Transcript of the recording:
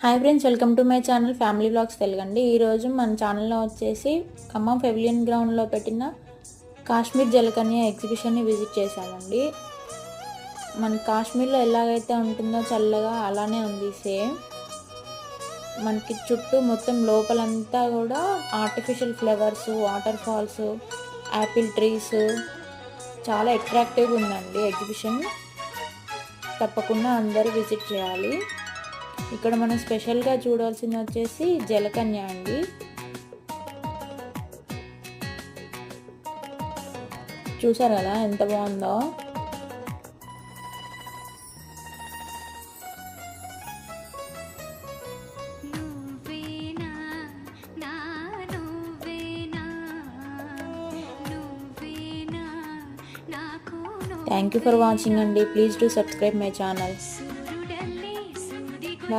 Hi friends welcome to my channel family vlogs తెలుగండి ఈరోజు మన ఛానల్లో వచ్చేసి ఖమ్మం పెవిలియన్ గ్రౌండ్లో పెట్టిన కాశ్మీర్ జలకన్య ఎగ్జిబిషన్ని విజిట్ చేశామండి. మన కాశ్మీర్లో ఎలాగైతే ఉంటుందో చల్లగా అలానే ఉంది సేమ్ మనకి చుట్టూ మొత్తం లోపలంతా కూడా artificial flowers waterfalls apple trees చాలా అట్రాక్టివ్గా ఉందండి ఎగ్జిబిషన్ తప్పకుండా అందరూ విజిట్ చేయాలి. ఇక్కడ మనం స్పెషల్గా చూడాల్సింది వచ్చేసి జలకన్య అండి. చూసారు కదా ఎంత బాగుందో? థ్యాంక్ యూ ఫర్ వాచింగ్ అండి. Please do subscribe my channel